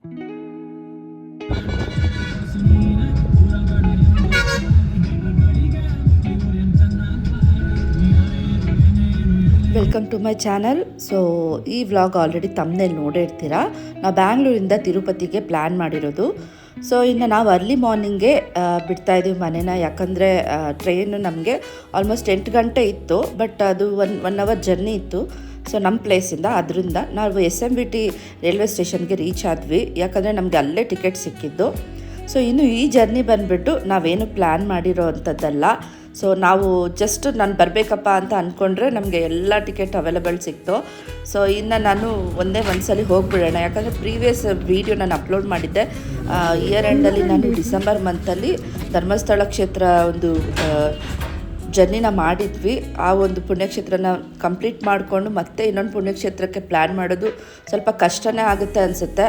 Welcome to my channel so ಈ vlog already ತಮ್ಮನೇಲಿ ನೋಡಿರ್ತೀರಾ ನಾವು ಬ್ಯಾಂಗ್ಳೂರಿಂದ ತಿರುಪತಿಗೆ ಪ್ಲ್ಯಾನ್ ಮಾಡಿರೋದು. ಸೊ ಇನ್ನು ನಾವು ಅರ್ಲಿ ಮಾರ್ನಿಂಗೇ ಬಿಡ್ತಾ ಇದ್ದೀವಿ ಮನೇನ. ಯಾಕಂದರೆ ಟ್ರೈನು ನಮಗೆ ಆಲ್ಮೋಸ್ಟ್ ಎಂಟು ಗಂಟೆ ಇತ್ತು ಬಟ್ ಅದು ಒನ್ ಒನ್ ಅವರ್ ಜರ್ನಿ ಇತ್ತು. ಸೊ ನಮ್ಮ ಪ್ಲೇಸಿಂದ ಅದರಿಂದ ನಾವು S M B T railway ಸ್ಟೇಷನ್ಗೆ ರೀಚ್ ಆದ್ವಿ. ಯಾಕಂದರೆ ನಮಗೆ ಅಲ್ಲೇ ಟಿಕೆಟ್ ಸಿಕ್ಕಿದ್ದು. ಸೊ ಇನ್ನು ಈ ಜರ್ನಿ ಬಂದುಬಿಟ್ಟು ನಾವೇನು ಪ್ಲ್ಯಾನ್ ಮಾಡಿರೋ ಅಂಥದ್ದಲ್ಲ. ಸೊ ನಾವು ಜಸ್ಟ್ ನಾನು ಬರಬೇಕಪ್ಪ ಅಂತ ಅಂದ್ಕೊಂಡ್ರೆ ನಮಗೆ ಎಲ್ಲ ಟಿಕೆಟ್ ಅವೈಲೇಬಲ್ ಸಿಕ್ತು. ಸೊ ಇನ್ನು ನಾನು ಒಂದೇ ಒಂದ್ಸಲಿ ಹೋಗ್ಬಿಡೋಣ. ಯಾಕಂದರೆ ಪ್ರೀವಿಯಸ್ ವೀಡಿಯೋ ನಾನು ಅಪ್ಲೋಡ್ ಮಾಡಿದ್ದೆ ಇಯರ್ ಎಂಡಲ್ಲಿ ನಾನು ಡಿಸೆಂಬರ್ ಮಂತಲ್ಲಿ ಧರ್ಮಸ್ಥಳ ಕ್ಷೇತ್ರ ಒಂದು ಜರ್ನಿನ ಮಾಡಿದ್ವಿ. ಆ ಒಂದು ಪುಣ್ಯಕ್ಷೇತ್ರನ ಕಂಪ್ಲೀಟ್ ಮಾಡಿಕೊಂಡು ಮತ್ತೆ ಇನ್ನೊಂದು ಪುಣ್ಯಕ್ಷೇತ್ರಕ್ಕೆ ಪ್ಲ್ಯಾನ್ ಮಾಡೋದು ಸ್ವಲ್ಪ ಕಷ್ಟನೇ ಆಗುತ್ತೆ ಅನಿಸುತ್ತೆ.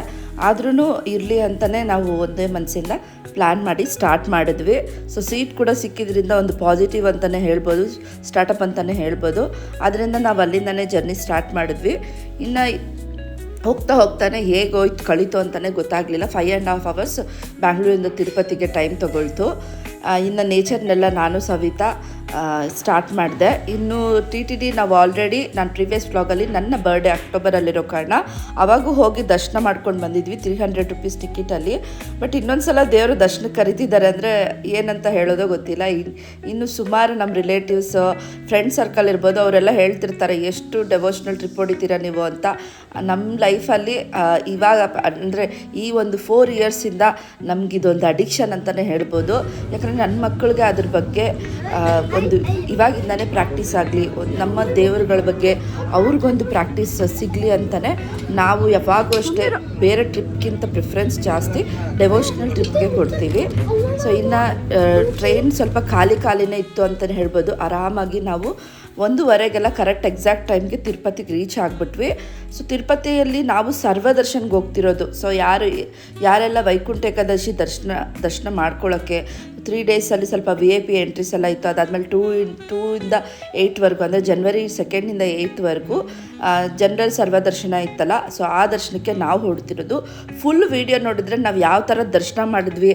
ಆದ್ರೂ ಇರಲಿ ಅಂತಲೇ ನಾವು ಒಂದೇ ಮನಸ್ಸಿಂದ ಪ್ಲ್ಯಾನ್ ಮಾಡಿ ಸ್ಟಾರ್ಟ್ ಮಾಡಿದ್ವಿ. ಸೊ ಸೀಟ್ ಕೂಡ ಸಿಕ್ಕಿದ್ರಿಂದ ಒಂದು ಪಾಸಿಟಿವ್ ಅಂತಲೇ ಹೇಳ್ಬೋದು ಸ್ಟಾರ್ಟಪ್ ಅಂತಲೇ ಹೇಳ್ಬೋದು. ಅದರಿಂದ ನಾವು ಅಲ್ಲಿಂದನೇ ಜರ್ನಿ ಸ್ಟಾರ್ಟ್ ಮಾಡಿದ್ವಿ. ಇನ್ನು ಹೋಗ್ತಾ ಹೋಗ್ತಾನೆ ಹೇಗೆ ಹೋಯ್ತು, ಕಳೀತು ಅಂತಲೇ ಗೊತ್ತಾಗಲಿಲ್ಲ. ಫೈವ್ ಆ್ಯಂಡ್ ಹಾಫ್ ಅವರ್ಸ್ ಬ್ಯಾಂಗ್ಳೂರಿಂದ ತಿರುಪತಿಗೆ ಟೈಮ್ ತೊಗೊಳ್ತು. ಇನ್ನು ನೇಚರ್ನೆಲ್ಲ ನಾನು ಸವಿತಾ. ಸ್ಟಾರ್ಟ್ ಮಾಡಿದೆ. ಇನ್ನು ಟಿ ಟಿ ಡಿ ನಾವು ಆಲ್ರೆಡಿ ನಾನು ಪ್ರೀವಿಯಸ್ ಬ್ಲಾಗಲ್ಲಿ ನನ್ನ ಬರ್ಡೇ ಅಕ್ಟೋಬರಲ್ಲಿರೋ ಕಾರಣ ಅವಾಗೂ ಹೋಗಿ ದರ್ಶನ ಮಾಡ್ಕೊಂಡು ಬಂದಿದ್ವಿ ತ್ರೀ ಹಂಡ್ರೆಡ್ ರುಪೀಸ್ ಟಿಕೆಟಲ್ಲಿ ಬಟ್ ಇನ್ನೊಂದು ಸಲ ದೇವರು ದರ್ಶನಕ್ಕೆ ಕರೀತಿದ್ದಾರೆ ಅಂದರೆ ಏನಂತ ಹೇಳೋದೋ ಗೊತ್ತಿಲ್ಲ. ಇನ್- ಇನ್ನು ಸುಮಾರು ನಮ್ಮ ರಿಲೇಟಿವ್ಸ್ ಫ್ರೆಂಡ್ ಸರ್ಕಲ್ ಇರ್ಬೋದು, ಅವರೆಲ್ಲ ಹೇಳ್ತಿರ್ತಾರೆ, ಎಷ್ಟು ಡೆವೋಷ್ನಲ್ ಟ್ರಿಪ್ ಹೊಡಿತೀರಾ ನೀವು? ಅಂತ. ನಮ್ಮ ಲೈಫಲ್ಲಿ ಇವಾಗ ಅಂದರೆ ಈ ಒಂದು ಫೋರ್ ಇಯರ್ಸಿಂದ ನಮಗಿದೊಂದು ಅಡಿಕ್ಷನ್ ಅಂತಲೇ ಹೇಳ್ಬೋದು. ಯಾಕಂದರೆ ನನ್ನ ಮಕ್ಕಳಿಗೆ ಅದ್ರ ಬಗ್ಗೆ ಒಂದು ಇವಾಗಿಂದನೇ ಪ್ರಾಕ್ಟೀಸ್ ಆಗಲಿ, ನಮ್ಮ ದೇವರುಗಳ ಬಗ್ಗೆ ಅವ್ರಿಗೊಂದು ಪ್ರಾಕ್ಟೀಸ್ ಸಿಗಲಿ ಅಂತಲೇ ನಾವು ಯಾವಾಗೂ ಅಷ್ಟೇ ಬೇರೆ ಟ್ರಿಪ್ಗಿಂತ ಪ್ರಿಫರೆನ್ಸ್ ಜಾಸ್ತಿ ಡೆವೋಷ್ನಲ್ ಟ್ರಿಪ್ಗೆ ಕೊಡ್ತೀವಿ. ಸೊ ಇನ್ನು ಟ್ರೈನ್ ಸ್ವಲ್ಪ ಖಾಲಿ ಖಾಲಿನೇ ಇತ್ತು ಅಂತಲೇ ಹೇಳ್ಬೋದು. ಆರಾಮಾಗಿ ನಾವು ಒಂದೂವರೆಗೆಲ್ಲ ಕರೆಕ್ಟ್ ಎಕ್ಸಾಕ್ಟ್ ಟೈಮ್ಗೆ ತಿರುಪತಿಗೆ ರೀಚ್ ಆಗಿಬಿಟ್ವಿ. ಸೊ ತಿರುಪತಿಯಲ್ಲಿ ನಾವು ಸರ್ವದರ್ಶನ್ಗೆ ಹೋಗ್ತಿರೋದು. ಸೊ ಯಾರು, ಯಾರೆಲ್ಲ ವೈಕುಂಠ ಏಕಾದಶಿ ದರ್ಶನ ದರ್ಶನ ಮಾಡ್ಕೊಳ್ಳೋಕ್ಕೆ ತ್ರೀ ಡೇಸಲ್ಲಿ ಸ್ವಲ್ಪ ವಿ ಐ ಪಿ ಎಂಟ್ರೀಸ್ ಎಲ್ಲ ಇತ್ತು. ಅದಾದಮೇಲೆ ಟೂ ಟೂ ಇಂದ ಏಯ್ಟ್ವರೆಗೂ ಅಂದರೆ ಜನ್ವರಿ ಸೆಕೆಂಡಿಂದ ಏಯ್ಟ್ವರೆಗೂ ಜನರಲ್ ಸರ್ವದರ್ಶನ ಇತ್ತಲ್ಲ ಸೊ ಆ ದರ್ಶನಕ್ಕೆ ನಾವು ಹೊಡ್ತಿರೋದು ಫುಲ್ ವೀಡಿಯೋ ನೋಡಿದರೆ ನಾವು ಯಾವ ಥರ ದರ್ಶನ ಮಾಡಿದ್ವಿ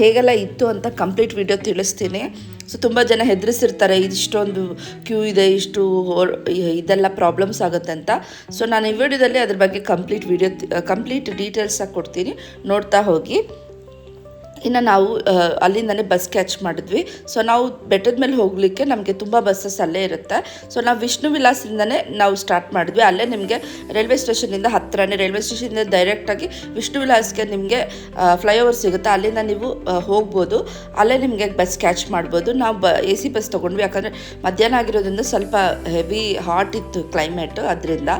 ಹೇಗೆಲ್ಲ ಇತ್ತು ಅಂತ ಕಂಪ್ಲೀಟ್ ವೀಡಿಯೋ ತಿಳಿಸ್ತೀನಿ. ಸೊ ತುಂಬ ಜನ ಹೆದರಿಸಿರ್ತಾರೆ, ಇದಿಷ್ಟೊಂದು ಕ್ಯೂ ಇದೆ, ಇಷ್ಟು ಇದೆಲ್ಲ ಪ್ರಾಬ್ಲಮ್ಸ್ ಆಗುತ್ತೆ ಅಂತ. ಸೊ ನಾನು ಈ ವಿಡಿಯೋದಲ್ಲಿ ಅದ್ರ ಬಗ್ಗೆ ಕಂಪ್ಲೀಟ್ ವಿಡಿಯೋ ಕಂಪ್ಲೀಟ್ ಡೀಟೇಲ್ಸಾಗಿ ಕೊಡ್ತೀನಿ. ನೋಡ್ತಾ ಹೋಗಿ. ಇನ್ನು ನಾವು ಅಲ್ಲಿಂದಲೇ ಬಸ್ ಕ್ಯಾಚ್ ಮಾಡಿದ್ವಿ. ಸೊ ನಾವು ಬೆಟ್ಟದ ಮೇಲೆ ಹೋಗಲಿಕ್ಕೆ ನಮಗೆ ತುಂಬ ಬಸ್ಸಸ್ ಅಲ್ಲೇ ಇರುತ್ತೆ. ಸೊ ನಾವು ವಿಷ್ಣು ವಿಲಾಸದಿಂದನೇ ನಾವು ಸ್ಟಾರ್ಟ್ ಮಾಡಿದ್ವಿ. ಅಲ್ಲೇ ನಿಮಗೆ ರೈಲ್ವೆ ಸ್ಟೇಷನಿಂದ ಹತ್ತಿರನೇ ರೈಲ್ವೆ ಸ್ಟೇಷನಿಂದ ಡೈರೆಕ್ಟಾಗಿ ವಿಷ್ಣು ವಿಲಾಸ್ಗೆ ನಿಮಗೆ ಫ್ಲೈಓವರ್ ಸಿಗುತ್ತೆ. ಅಲ್ಲಿಂದ ನೀವು ಹೋಗ್ಬೋದು. ಅಲ್ಲೇ ನಿಮಗೆ ಬಸ್ ಕ್ಯಾಚ್ ಮಾಡ್ಬೋದು. ನಾವು ಬ ಎ ಸಿ ಬಸ್ ತೊಗೊಂಡ್ವಿ. ಯಾಕಂದರೆ ಮಧ್ಯಾಹ್ನ ಆಗಿರೋದ್ರಿಂದ ಸ್ವಲ್ಪ ಹೆವಿ ಹಾಟ್ ಇತ್ತು ಕ್ಲೈಮೇಟು ಅದರಿಂದ.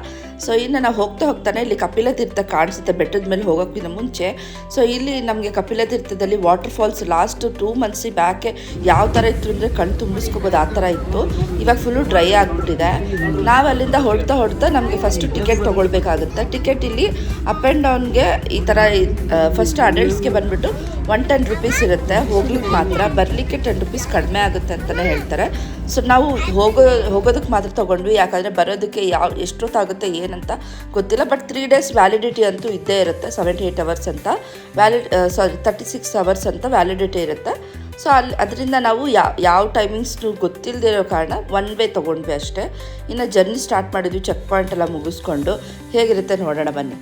ಸೊ ಇನ್ನು ನಾವು ಹೋಗ್ತಾ ಹೋಗ್ತಾನೆ ಇಲ್ಲಿ ಕಪಿಲ ತೀರ್ಥ ಕಾಣಿಸುತ್ತೆ. ಬೆಟ್ಟದ ಮೇಲೆ ಹೋಗೋಕ್ಕಿಂತ ಮುಂಚೆ. ಸೊ ಇಲ್ಲಿ ನಮಗೆ Kapila ತೀರ್ಥದಲ್ಲಿ water falls last two months ಬ್ಯಾಕೆ ಯಾವ ಥರ ಇತ್ತು ಅಂದರೆ ಕಣ್ಣು ತುಂಬಿಸ್ಕೋಬೋದು ಆ ಥರ ಇತ್ತು. ಇವಾಗ ಫುಲ್ಲು ಡ್ರೈ ಆಗಿಬಿಟ್ಟಿದೆ. ನಾವು ಅಲ್ಲಿಂದ ಹೊಡ್ತಾ ಹೊಡ್ತಾ ನಮಗೆ ಫಸ್ಟ್ ಟಿಕೆಟ್ ತೊಗೊಳ್ಬೇಕಾಗುತ್ತೆ. ಟಿಕೆಟ್ ಇಲ್ಲಿ ಅಪ್ ಆ್ಯಂಡ್ ಡೌನ್ಗೆ ಈ ಥರ ಫಸ್ಟ್ ಅಡಲ್ಟ್ಸ್ಗೆ ಬಂದುಬಿಟ್ಟು ಒನ್ ಟೆನ್ ರುಪೀಸ್ ಇರುತ್ತೆ. ಹೋಗ್ಲಿಕ್ಕೆ ಮಾತ್ರ. ಬರಲಿಕ್ಕೆ ಟೆನ್ ರುಪೀಸ್ ಕಡಿಮೆ ಆಗುತ್ತೆ ಅಂತಲೇ ಹೇಳ್ತಾರೆ. ಸೊ ನಾವು ಹೋಗೋ ಹೋಗೋದಕ್ಕೆ ಮಾತ್ರ ತೊಗೊಂಡ್ವಿ. ಯಾಕಂದರೆ ಬರೋದಕ್ಕೆ ಯಾವ, ಎಷ್ಟೊತ್ತಾಗುತ್ತೆ ಏನಂತ ಗೊತ್ತಿಲ್ಲ. ಬಟ್ ತ್ರೀ ಡೇಸ್ ವ್ಯಾಲಿಡಿಟಿ ಅಂತೂ ಇದ್ದೇ ಇರುತ್ತೆ. ಸೆವೆಂಟಿ ಏಯ್ಟ್ ಅವರ್ಸ್ ಅಂತ. Valid sorry thirty six hours ಅಂತ ವ್ಯಾಲಿಡಿಟಿ ಇರುತ್ತೆ. ಸೊ ಅಲ್ಲಿ, ಅದರಿಂದ ನಾವು ಯಾವ ಯಾವ ಟೈಮಿಂಗ್ಸ್ನು ಗೊತ್ತಿಲ್ಲದೆ ಇರೋ ಕಾರಣ ಒನ್ ವೇ ತೊಗೊಂಡ್ವಿ ಅಷ್ಟೇ. ಇನ್ನು ಜರ್ನಿ ಸ್ಟಾರ್ಟ್ ಮಾಡಿದ್ವಿ ಚೆಕ್ ಪಾಯಿಂಟ್ ಎಲ್ಲ ಮುಗಿಸ್ಕೊಂಡು. ಹೇಗಿರುತ್ತೆ ನೋಡೋಣ ಬನ್ನಿ.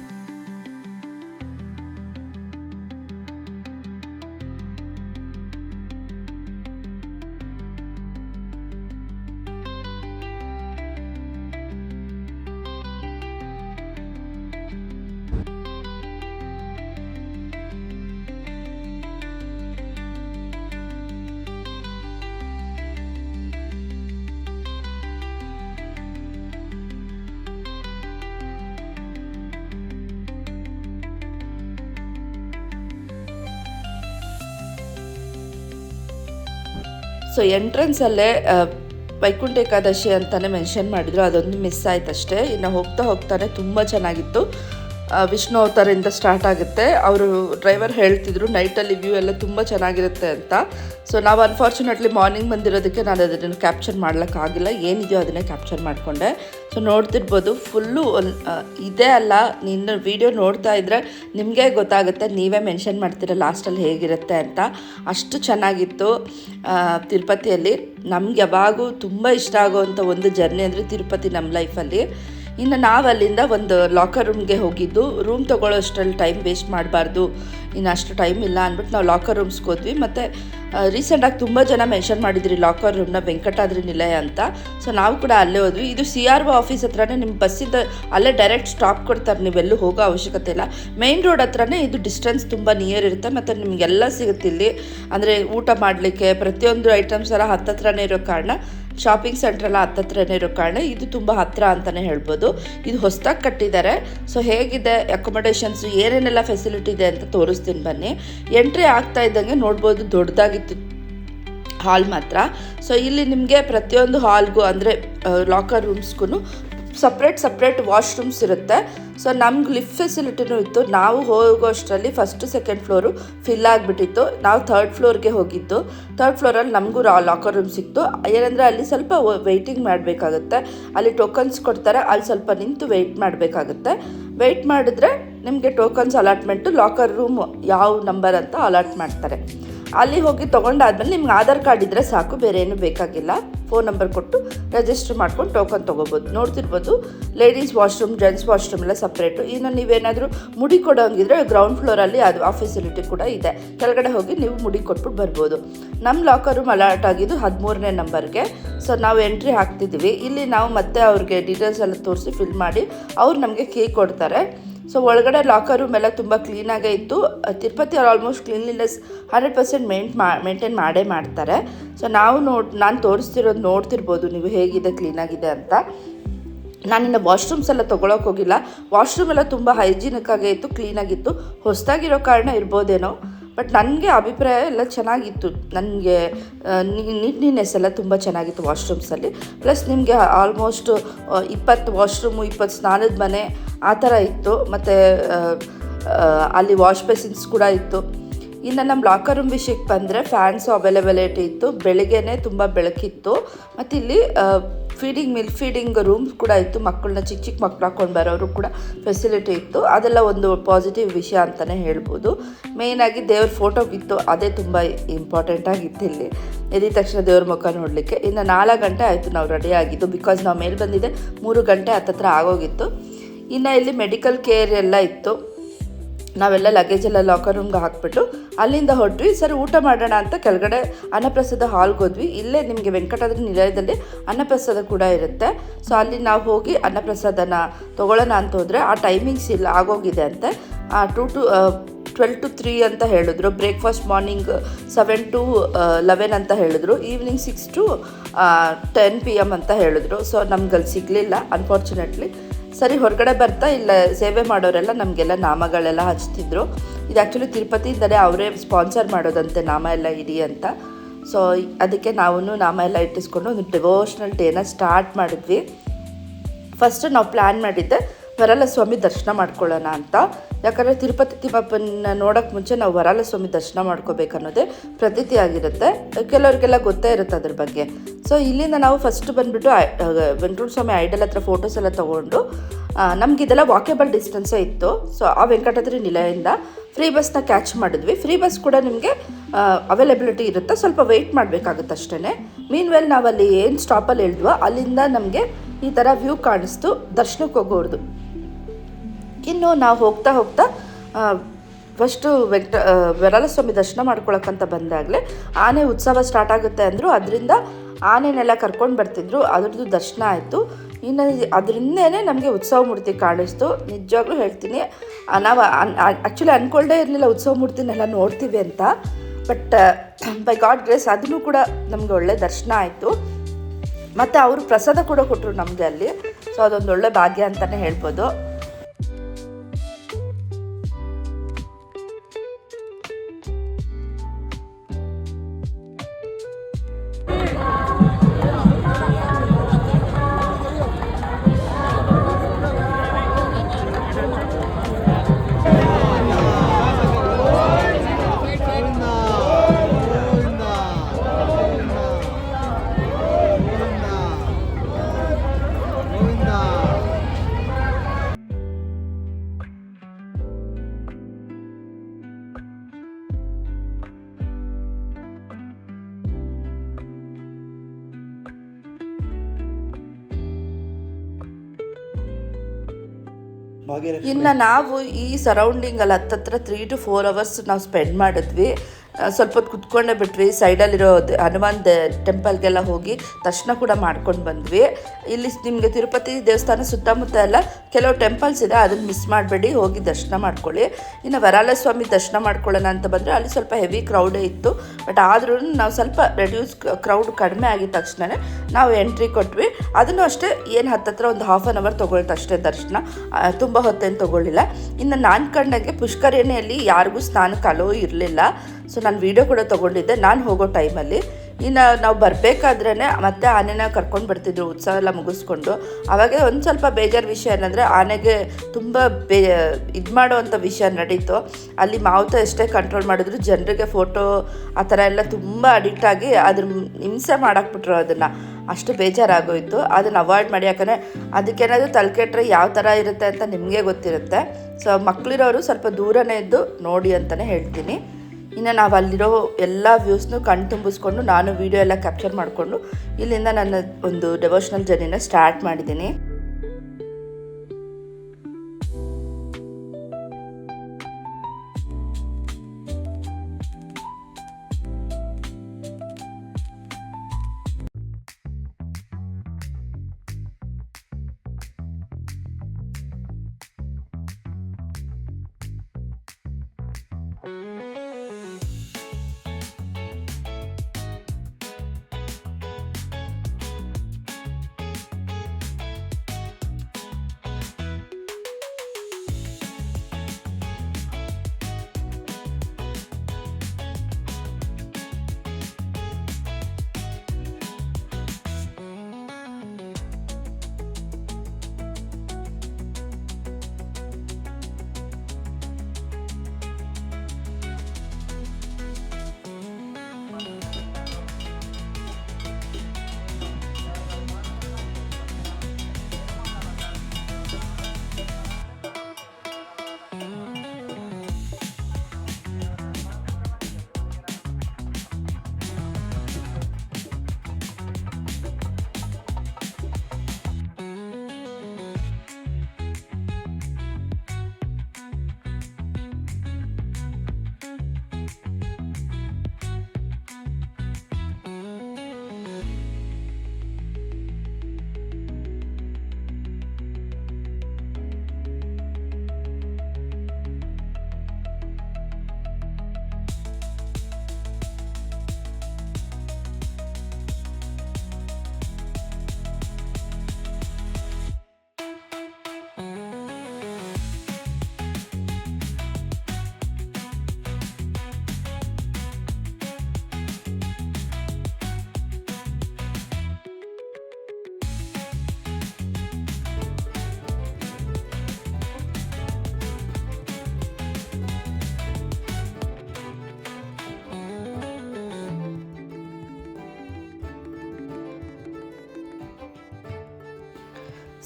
ಸೊ ಎಂಟ್ರೆನ್ಸಲ್ಲೇ ವೈಕುಂಠ ಏಕಾದಶಿ ಅಂತಲೇ ಮೆನ್ಷನ್ ಮಾಡಿದ್ರು, ಅದೊಂದು ಮಿಸ್ ಆಯ್ತು ಅಷ್ಟೇ ಇನ್ನು ಹೋಗ್ತಾ ಹೋಗ್ತಾನೆ ತುಂಬ ಚೆನ್ನಾಗಿತ್ತು. ವಿಷ್ಣು ಅವತಾರದಿಂದ ಸ್ಟಾರ್ಟ್ ಆಗುತ್ತೆ. ಅವರು ಡ್ರೈವರ್ ಹೇಳ್ತಿದ್ರು ನೈಟಲ್ಲಿ ವ್ಯೂ ಎಲ್ಲ ತುಂಬ ಚೆನ್ನಾಗಿರುತ್ತೆ ಅಂತ. ಸೊ ನಾವು ಅನ್ಫಾರ್ಚುನೇಟ್ಲಿ ಮಾರ್ನಿಂಗ್ ಬಂದಿರೋದಕ್ಕೆ ನಾನು ಅದನ್ನು ಕ್ಯಾಪ್ಚರ್ ಮಾಡ್ಲಿಕ್ಕಾಗಿಲ್ಲ ಏನಿದೆಯೋ ಅದನ್ನೇ ಕ್ಯಾಪ್ಚರ್ ಮಾಡಿಕೊಂಡೆ. ಸೊ ನೋಡ್ತಿರ್ಬೋದು ಫುಲ್ಲು ಇದೇ ಅಲ್ಲ, ನಿನ್ನ ವಿಡಿಯೋ ನೋಡ್ತಾ ಇದ್ರೆ ನಿಮಗೆ ಗೊತ್ತಾಗುತ್ತೆ, ನೀವೇ ಮೆನ್ಷನ್ ಮಾಡ್ತೀರ ಲಾಸ್ಟಲ್ಲಿ ಹೇಗಿರುತ್ತೆ ಅಂತ. ಅಷ್ಟು ಚೆನ್ನಾಗಿತ್ತು ತಿರುಪತಿಯಲ್ಲಿ. ನಮ್ಗೆ ಯಾವಾಗೂ ತುಂಬ ಇಷ್ಟ ಆಗೋವಂಥ ಒಂದು ಜರ್ನಿ ಅಂದರೆ ತಿರುಪತಿ ನಮ್ಮ ಲೈಫಲ್ಲಿ ಇನ್ನು ನಾವು ಅಲ್ಲಿಂದ ಒಂದು ಲಾಕರ್ ರೂಮ್ಗೆ ಹೋಗಿದ್ದು ರೂಮ್ ತೊಗೊಳ್ಳೋ ಅಷ್ಟರಲ್ಲಿ ಟೈಮ್ ವೇಸ್ಟ್ ಮಾಡಬಾರ್ದು. ಇನ್ನು ಅಷ್ಟು ಟೈಮ್ ಇಲ್ಲ ಅಂದ್ಬಿಟ್ಟು ನಾವು ಲಾಕರ್ ರೂಮ್ಸ್ಗೆ ಹೋದ್ವಿ. ಮತ್ತು ರೀಸೆಂಟಾಗಿ ತುಂಬ ಜನ ಮೆನ್ಷನ್ ಮಾಡಿದ್ರಿ ಲಾಕರ್ ರೂಮ್ನ ವೆಂಕಟಾದ್ರಿ ನಿಲಯ ಅಂತ. ಸೊ ನಾವು ಕೂಡ ಅಲ್ಲೇ ಹೋದ್ವಿ. ಇದು ಸಿ ಆರ್ ಒ ಆಫೀಸ್ ಹತ್ರನೇ ನಿಮ್ಮ ಬಸ್ಸಿಂದ ಅಲ್ಲೇ ಡೈರೆಕ್ಟ್ ಸ್ಟಾಪ್ ಕೊಡ್ತಾರೆ. ನೀವೆಲ್ಲೂ ಹೋಗೋ ಅವಶ್ಯಕತೆ ಇಲ್ಲ. ಮೇನ್ ರೋಡ್ ಹತ್ರನೇ ಇದು ಡಿಸ್ಟೆನ್ಸ್ ತುಂಬ ನಿಯರ್ ಇರುತ್ತೆ. ಮತ್ತು ನಿಮಗೆಲ್ಲ ಸಿಗುತ್ತೆ ಇಲ್ಲಿ. ಅಂದರೆ ಊಟ ಮಾಡಲಿಕ್ಕೆ ಪ್ರತಿಯೊಂದು ಐಟಮ್ಸ್ ಎಲ್ಲ ಹತ್ತತ್ರನೇ ಇರೋ ಕಾರಣ ಶಾಪಿಂಗ್ ಸೆಂಟರ್ ಎಲ್ಲ ಹತ್ತತ್ರನೇ ಇರೋ ಕಾರಣ ಇದು ತುಂಬ ಹತ್ತಿರ ಅಂತಲೇ ಹೇಳ್ಬೋದು. ಇದು ಹೊಸದಾಗಿ ಕಟ್ಟಿದ್ದಾರೆ ಸೊ ಹೇಗಿದೆ ಅಕೊಮಡೇಷನ್ಸ್ ಏನೇನೆಲ್ಲ ಫೆಸಿಲಿಟಿ ಇದೆ ಅಂತ ತೋರಿಸ್ತೀನಿ ಬನ್ನಿ. ಎಂಟ್ರಿ ಆಗ್ತಾ ಇದ್ದಂಗೆ ನೋಡ್ಬೋದು ದೊಡ್ಡದಾಗಿತ್ತು ಹಾಲ್ ಮಾತ್ರ. ಸೊ ಇಲ್ಲಿ ನಿಮಗೆ ಪ್ರತಿಯೊಂದು ಹಾಲ್ಗೂ ಅಂದರೆ ಲಾಕರ್ ರೂಮ್ಸ್ಗೂ ಸಪ್ರೇಟ್ ಸಪ್ರೇಟ್ ವಾಶ್ರೂಮ್ಸ್ ಇರುತ್ತೆ. ಸೊ ನಮ್ಗೆ ಲಿಫ್ಟ್ ಫೆಸಿಲಿಟಿನೂ ಇತ್ತು. ನಾವು ಹೋಗೋ ಅಷ್ಟರಲ್ಲಿ ಫಸ್ಟ್ ಸೆಕೆಂಡ್ ಫ್ಲೋರು ಫಿಲ್ ಆಗಿಬಿಟ್ಟಿತ್ತು. ನಾವು ಥರ್ಡ್ ಫ್ಲೋರ್ಗೆ ಹೋಗಿದ್ದು. ಥರ್ಡ್ ಫ್ಲೋರಲ್ಲಿ ನಮಗೂ ರಾ ಲಾಕರ್ ರೂಮ್ ಸಿಕ್ತು. ಏನಂದರೆ ಅಲ್ಲಿ ಸ್ವಲ್ಪ ವೆಯ್ಟಿಂಗ್ ಮಾಡಬೇಕಾಗುತ್ತೆ. ಅಲ್ಲಿ ಟೋಕನ್ಸ್ ಕೊಡ್ತಾರೆ. ಅಲ್ಲಿ ಸ್ವಲ್ಪ ನಿಂತು ವೆಯ್ಟ್ ಮಾಡಬೇಕಾಗುತ್ತೆ. ವೆಯ್ಟ್ ಮಾಡಿದ್ರೆ ನಿಮಗೆ ಟೋಕನ್ಸ್ ಅಲಾಟ್ಮೆಂಟು ಲಾಕರ್ ರೂಮ್ ಯಾವ ನಂಬರ್ ಅಂತ ಅಲಾಟ್ ಮಾಡ್ತಾರೆ. ಅಲ್ಲಿ ಹೋಗಿ ತೊಗೊಂಡಾದ್ಮೇಲೆ ನಿಮ್ಗೆ ಆಧಾರ್ ಕಾರ್ಡ್ ಇದ್ದರೆ ಸಾಕು, ಬೇರೆ ಏನು ಬೇಕಾಗಿಲ್ಲ. ಫೋನ್ ನಂಬರ್ ಕೊಟ್ಟು ರಿಜಿಸ್ಟರ್ ಮಾಡ್ಕೊಂಡು ಟೋಕನ್ ತೊಗೋಬೋದು. ನೋಡ್ತಿರ್ಬೋದು ಲೇಡೀಸ್ ವಾಶ್ರೂಮ್ ಜೆಂಟ್ಸ್ ವಾಶ್ರೂಮ್ ಎಲ್ಲ ಸಪ್ರೇಟು ಇನ್ನು ನೀವೇನಾದರೂ ಮುಡಿ ಕೊಡೋಂಗಿದ್ರೆ ಗ್ರೌಂಡ್ ಫ್ಲೋರಲ್ಲಿ ಅದು ಆ ಫೆಸಿಲಿಟಿ ಕೂಡ ಇದೆ. ಕೆಳಗಡೆ ಹೋಗಿ ನೀವು ಮುಡಿ ಕೊಟ್ಬಿಟ್ಟು ಬರ್ಬೋದು. ನಮ್ಮ ಲಾಕರ್ ರೂಮ್ ಅಲಾಟ್ ಆಗಿದ್ದು ಹದಿಮೂರನೇ ನಂಬರ್ಗೆ ಸೊ ನಾವು ಎಂಟ್ರಿ ಹಾಕ್ತಿದ್ದೀವಿ. ಇಲ್ಲಿ ನಾವು ಮತ್ತೆ ಅವ್ರಿಗೆ ಡೀಟೇಲ್ಸ್ ಎಲ್ಲ ತೋರಿಸಿ ಫಿಲ್ ಮಾಡಿ, ಅವ್ರು ನಮಗೆ ಕೀ ಕೊಡ್ತಾರೆ. ಸೊ ಒಳಗಡೆ ಲಾಕರ್ ರೂಮ್ ಎಲ್ಲ ತುಂಬ ಕ್ಲೀನಾಗೇ ಇತ್ತು. ತಿರುಪತಿ ಅವ್ರು ಆಲ್ಮೋಸ್ಟ್ ಕ್ಲೀನ್ಲಿನೆಸ್ ಹಂಡ್ರೆಡ್ ಪರ್ಸೆಂಟ್ ಮೇಂಟ್ ಮಾ ಮೇಂಟೈನ್ ಮಾಡೇ ಮಾಡ್ತಾರೆ. ಸೊ ನಾವು ನೋಡ್, ನಾನು ತೋರಿಸ್ತಿರೋದು ನೋಡ್ತಿರ್ಬೋದು ನೀವು ಹೇಗಿದೆ ಕ್ಲೀನಾಗಿದೆ ಅಂತ. ನಾನಿನ್ನು ವಾಶ್ರೂಮ್ಸ್ ಎಲ್ಲ ತೊಗೊಳಕ್ಕೆ ಹೋಗಿಲ್ಲ. ವಾಶ್ರೂಮ್ ಎಲ್ಲ ತುಂಬ ಹೈಜಿನಿಕ್ ಆಗೇ ಇತ್ತು ಕ್ಲೀನಾಗಿತ್ತು ಹೊಸದಾಗಿರೋ ಕಾರಣ ಇರ್ಬೋದೇನೋ. ಬಟ್ ನನಗೆ ಅಭಿಪ್ರಾಯ ಎಲ್ಲ ಚೆನ್ನಾಗಿತ್ತು. ನನಗೆ ನೀಟ್ನೆಸ್ ಎಲ್ಲ ತುಂಬ ಚೆನ್ನಾಗಿತ್ತು ವಾಶ್ರೂಮ್ಸಲ್ಲಿ. ಪ್ಲಸ್ ನಿಮಗೆ ಆಲ್ಮೋಸ್ಟ್ ಇಪ್ಪತ್ತು ವಾಶ್ರೂಮು, ಇಪ್ಪತ್ತು ಸ್ನಾನದ ಮನೆ ಆ ಥರ ಇತ್ತು. ಮತ್ತು ಅಲ್ಲಿ ವಾಶ್ ಬೇಸಿನ್ಸ್ ಕೂಡ ಇತ್ತು. ಇನ್ನು ನಮ್ಮ ಲಾಕರ್ ರೂಮ್ ವಿಷಯಕ್ಕೆ ಬಂದರೆ ಫ್ಯಾನ್ಸು ಅವೈಲೇಬಿಲಿಟಿ ಇತ್ತು. ಬೆಳಗ್ಗೆನೇ ತುಂಬ ಬೆಳಕಿತ್ತು. ಮತ್ತು ಇಲ್ಲಿ ಫೀಡಿಂಗ್ ಮಿಲ್ ಫೀಡಿಂಗ್ ರೂಮ್ಸ್ ಕೂಡ ಇತ್ತು. ಮಕ್ಕಳನ್ನ ಚಿಕ್ಕ ಚಿಕ್ಕ ಮಕ್ಕಳು ಹಾಕೊಂಡು ಬರೋರು ಕೂಡ ಫೆಸಿಲಿಟಿ ಇತ್ತು. ಅದೆಲ್ಲ ಒಂದು ಪಾಸಿಟಿವ್ ವಿಷಯ ಅಂತಲೇ ಹೇಳ್ಬೋದು. ಮೇಯ್ನಾಗಿ ದೇವ್ರ ಫೋಟೋಗಿತ್ತು ಅದೇ ತುಂಬ ಇಂಪಾರ್ಟೆಂಟ್ ಆಗಿತ್ತು ಇಲ್ಲಿ. ಎದ್ದ ತಕ್ಷಣ ದೇವ್ರ ಮುಖ ನೋಡಲಿಕ್ಕೆ. ಇನ್ನು ನಾಲ್ಕು ಗಂಟೆ ಆಯಿತು ನಾವು ರೆಡಿ ಆಗಿದ್ದು. ಬಿಕಾಸ್ ನಾವು ಮೇಲೆ ಬಂದಿದ್ದೆ, ಮೂರು ಗಂಟೆ ಹತ್ತತ್ರ ಆಗೋಗಿತ್ತು. ಇನ್ನು ಇಲ್ಲಿ ಮೆಡಿಕಲ್ ಕೇರ್ ಎಲ್ಲ ಇತ್ತು. ನಾವೆಲ್ಲ ಲಗೇಜ್ ಎಲ್ಲ ಲಾಕರ್ ರೂಮ್ಗೆ ಹಾಕ್ಬಿಟ್ಟು ಅಲ್ಲಿಂದ ಹೊರಟ್ವಿ. ಸರಿ, ಊಟ ಮಾಡೋಣ ಅಂತ ಕೆಳಗಡೆ ಅನ್ನಪ್ರಸಾದ ಹಾಲ್ಗೆ ಹೋದ್ವಿ. ಇಲ್ಲೇ ನಿಮಗೆ ವೆಂಕಟಾದ್ರಿ ನಿಲಯದಲ್ಲಿ ಅನ್ನಪ್ರಸಾದ ಕೂಡ ಇರುತ್ತೆ. ಸೊ ಅಲ್ಲಿ ನಾವು ಹೋಗಿ ಅನ್ನಪ್ರಸಾದನ ತೊಗೊಳ್ಳೋಣ ಅಂತ ಹೋದರೆ ಆ ಟೈಮಿಂಗ್ಸ್ ಇಲ್ಲ ಆಗೋಗಿದೆ ಅಂತೆ. Two to twelve to three ಅಂತ ಹೇಳಿದ್ರು. Breakfast morning seven to eleven ಅಂತ ಹೇಳಿದ್ರು. Evening six to ten P M ಅಂತ ಹೇಳಿದ್ರು. ಸೊ ನಮ್ಗಲ್ಲಿ ಸಿಗಲಿಲ್ಲ ಅನ್ಫಾರ್ಚುನೇಟ್ಲಿ ಸರಿ, ಹೊರಗಡೆ ಬರ್ತಾ ಇಲ್ಲ, ಸೇವೆ ಮಾಡೋರೆಲ್ಲ ನಮಗೆಲ್ಲ ನಾಮಗಳೆಲ್ಲ ಹಚ್ತಿದ್ರು. ಇದು ಆ್ಯಕ್ಚುಲಿ ತಿರುಪತಿಯಿಂದಲೇ ಅವರೇ ಸ್ಪಾನ್ಸರ್ ಮಾಡೋದಂತೆ, ನಾಮ ಎಲ್ಲ ಇಡಿ ಅಂತ. ಸೊ ಅದಕ್ಕೆ ನಾವು ನಾಮ ಎಲ್ಲ ಇಟ್ಟಿಸ್ಕೊಂಡು ಒಂದು ಡಿವೋಷ್ನಲ್ ಡೇನ ಸ್ಟಾರ್ಟ್ ಮಾಡಿದ್ವಿ. ಫಸ್ಟ್ ನಾವು ಪ್ಲ್ಯಾನ್ ಮಾಡಿದ್ದೆ ವರಲ ಸ್ವಾಮಿ ದರ್ಶನ ಮಾಡ್ಕೊಳ್ಳೋಣ ಅಂತ. ಯಾಕಂದರೆ ತಿರುಪತಿ ತಿಮ್ಮಪ್ಪನ ನೋಡೋಕ್ಕೆ ಮುಂಚೆ ನಾವು ವರಾಲ ಸ್ವಾಮಿ ದರ್ಶನ ಮಾಡ್ಕೋಬೇಕನ್ನೋದೇ ಪ್ರತೀತಿ ಆಗಿರುತ್ತೆ. ಕೆಲವರಿಗೆಲ್ಲ ಗೊತ್ತೇ ಇರುತ್ತೆ ಅದ್ರ ಬಗ್ಗೆ. ಸೊ ಇಲ್ಲಿಂದ ನಾವು ಫಸ್ಟ್ ಬಂದುಬಿಟ್ಟು ವೆಂಕಟೇಶ್ವರ ಸ್ವಾಮಿ ಐಡಲ್ ಹತ್ರ ಫೋಟೋಸ್ ಎಲ್ಲ ತೊಗೊಂಡು ನಮ್ಗೆ ಇದೆಲ್ಲ ವಾಕೇಬಲ್ ಡಿಸ್ಟೆನ್ಸೇ ಇತ್ತು. ಸೊ ಆ ವೆಂಕಟಾದ್ರಿ ನಿಲಯದಿಂದ ಫ್ರೀ ಬಸ್ನ ಕ್ಯಾಚ್ ಮಾಡಿದ್ವಿ. ಫ್ರೀ ಬಸ್ ಕೂಡ ನಿಮಗೆ ಅವೈಲೇಬಿಲಿಟಿ ಇರುತ್ತೆ. ಸ್ವಲ್ಪ ವೆಯ್ಟ್ ಮಾಡಬೇಕಾಗುತ್ತೆ ಅಷ್ಟೇ ಮೀನ್ ವೆಲ್ ನಾವಲ್ಲಿ ಏನು ಸ್ಟಾಪಲ್ಲಿ ಇಳಿದ್ವೋ ಅಲ್ಲಿಂದ ನಮಗೆ ಈ ಥರ ವ್ಯೂ ಕಾಣಿಸ್ತು. ದರ್ಶನಕ್ಕೆ ಹೋಗೋರ್ದು. ಇನ್ನು ನಾವು ಹೋಗ್ತಾ ಹೋಗ್ತಾ ಫಸ್ಟು ವೆಂಕಟ ವರಲಸ್ವಾಮಿ ದರ್ಶನ ಮಾಡ್ಕೊಳಕ್ಕಂತ ಬಂದಾಗಲೇ ಆನೆ ಉತ್ಸವ ಸ್ಟಾರ್ಟ್ ಆಗುತ್ತೆ ಅಂದರು, ಅದರಿಂದ ಆನೆನೆಲ್ಲ ಕರ್ಕೊಂಡು ಬರ್ತಿದ್ರು, ಅದ್ರದ್ದು ದರ್ಶನ ಆಯಿತು. ಇನ್ನು ಅದರಿಂದನೇ ನಮಗೆ ಉತ್ಸವ ಮೂರ್ತಿ ಕಾಣಿಸ್ತು. ನಿಜವಾಗ್ಲೂ ಹೇಳ್ತೀನಿ ನಾವು ಆ್ಯಕ್ಚುಲಿ ಅಂದ್ಕೊಳ್ದೇ ಇರಲಿಲ್ಲ ಉತ್ಸವ ಮೂರ್ತಿನೆಲ್ಲ ನೋಡ್ತೀವಿ ಅಂತ ಬಟ್ ಬೈ ಗಾಡ್ ಗ್ರೇಸ್ ಅದನ್ನು ಕೂಡ ನಮಗೆ ಒಳ್ಳೆ ದರ್ಶನ ಆಯಿತು. ಮತ್ತು ಅವರು ಪ್ರಸಾದ ಕೂಡ ಕೊಟ್ಟರು ನಮಗೆ ಅಲ್ಲಿ ಸೊ ಅದೊಂದು ಒಳ್ಳೆ ಭಾಗ್ಯ ಅಂತಲೇ ಹೇಳ್ಬೋದು. ಇನ್ನು ನಾವು ಈ ಸರೌಂಡಿಂಗಲ್ಲಿ ಹತ್ತತ್ರ ತ್ರೀ ಟು ಫೋರ್ ಅವರ್ಸ್ ನಾವು ಸ್ಪೆಂಡ್ ಮಾಡಿದ್ವಿ. ಸ್ವಲ್ಪ ಹೊತ್ತು ಕುತ್ಕೊಂಡೇ ಬಿಟ್ವಿ. ಸೈಡಲ್ಲಿರೋ ಹನುಮಾನ್ ಟೆಂಪಲ್ಗೆಲ್ಲ ಹೋಗಿ ದರ್ಶನ ಕೂಡ ಮಾಡ್ಕೊಂಡು ಬಂದ್ವಿ. ಇಲ್ಲಿ ನಿಮಗೆ ತಿರುಪತಿ ದೇವಸ್ಥಾನ ಸುತ್ತಮುತ್ತ ಎಲ್ಲ ಕೆಲವು ಟೆಂಪಲ್ಸ್ ಇದೆ ಅದನ್ನು ಮಿಸ್ ಮಾಡಬೇಡಿ, ಹೋಗಿ ದರ್ಶನ ಮಾಡ್ಕೊಳ್ಳಿ. ಇನ್ನು ವರಾಲ ಸ್ವಾಮಿ ದರ್ಶನ ಮಾಡ್ಕೊಳ್ಳೋಣ ಅಂತ ಬಂದರೆ ಅಲ್ಲಿ ಸ್ವಲ್ಪ ಹೆವಿ ಕ್ರೌಡೇ ಇತ್ತು. ಬಟ್ ಆದ್ರೂ ನಾವು ಸ್ವಲ್ಪ ರೆಡ್ಯೂಸ್ ಕ್ರೌಡ್ ಕಡಿಮೆ ಆಗಿದ ತಕ್ಷಣವೇ ನಾವು ಎಂಟ್ರಿ ಕೊಟ್ವಿ. ಅದನ್ನು ಅಷ್ಟೇ ಏನು ಹತ್ತತ್ರ ಒಂದು ಹಾಫ್ ಆನ್ ಅವರ್ ತೊಗೊಳ್ತು ಅಷ್ಟೇ ದರ್ಶನ. ತುಂಬ ಹೊತ್ತೇನು ತೊಗೊಳ್ಳಿಲ್ಲ. ಇನ್ನು ನಾನು ಕಂಡಂಗೆ ಪುಷ್ಕರಿಣಿಯಲ್ಲಿ ಯಾರಿಗೂ ಸ್ನಾನಕ್ಕೆ ಅಲೋ ಇರಲಿಲ್ಲ. ಸೊ ನಾನು ವೀಡಿಯೋ ಕೂಡ ತೊಗೊಂಡಿದ್ದೆ. ನಾನು ಹೋಗೋ ಟೈಮಲ್ಲಿ ಇನ್ನು ನಾವು ಬರಬೇಕಾದ್ರೇ ಮತ್ತೆ ಆನೆನ ಕರ್ಕೊಂಡು ಬರ್ತಿದ್ರು, ಉತ್ಸವ ಎಲ್ಲ ಮುಗಿಸ್ಕೊಂಡು. ಅವಾಗ ಒಂದು ಸ್ವಲ್ಪ ಬೇಜಾರು ವಿಷಯ ಏನಂದರೆ ಆನೆಗೆ ತುಂಬ ಬೇ, ಇದು ಮಾಡುವಂಥ ವಿಷಯ ನಡೀತು. ಅಲ್ಲಿ ಮಾವುತ ಎಷ್ಟೇ ಕಂಟ್ರೋಲ್ ಮಾಡಿದ್ರು ಜನರಿಗೆ ಫೋಟೋ ಆ ಥರ ಎಲ್ಲ ತುಂಬ ಅಡಿಕ್ಟ್ ಆಗಿ ಅದ್ರ ಹಿಂಸೆ ಮಾಡಾಕ್ಬಿಟ್ರು ಅದನ್ನು. ಅಷ್ಟು ಬೇಜಾರಾಗೋಯಿತು. ಅದನ್ನು ಅವಾಯ್ಡ್ ಮಾಡಿ, ಯಾಕಂದರೆ ಅದಕ್ಕೇನಾದರೂ ತಲೆಕೆಟ್ರೆ ಯಾವ ಥರ ಇರುತ್ತೆ ಅಂತ ನಿಮಗೆ ಗೊತ್ತಿರುತ್ತೆ. ಸೊ ಮಕ್ಕಳಿರೋರು ಸ್ವಲ್ಪ ದೂರನೇ ಇದ್ದು ನೋಡಿ ಅಂತಲೇ ಹೇಳ್ತೀನಿ. ಇನ್ನು ನಾವು ಅಲ್ಲಿರೋ ಎಲ್ಲ ವ್ಯೂಸ್ನು ಕಣ್ಣು ತುಂಬಿಸ್ಕೊಂಡು ನಾನು ವೀಡಿಯೋ ಎಲ್ಲ ಕ್ಯಾಪ್ಚರ್ ಮಾಡಿಕೊಂಡು ಇಲ್ಲಿಂದ ನನ್ನ ಒಂದು ಡೆವೋಷನಲ್ ಜರ್ನಿನ ಸ್ಟಾರ್ಟ್ ಮಾಡಿದ್ದೀನಿ.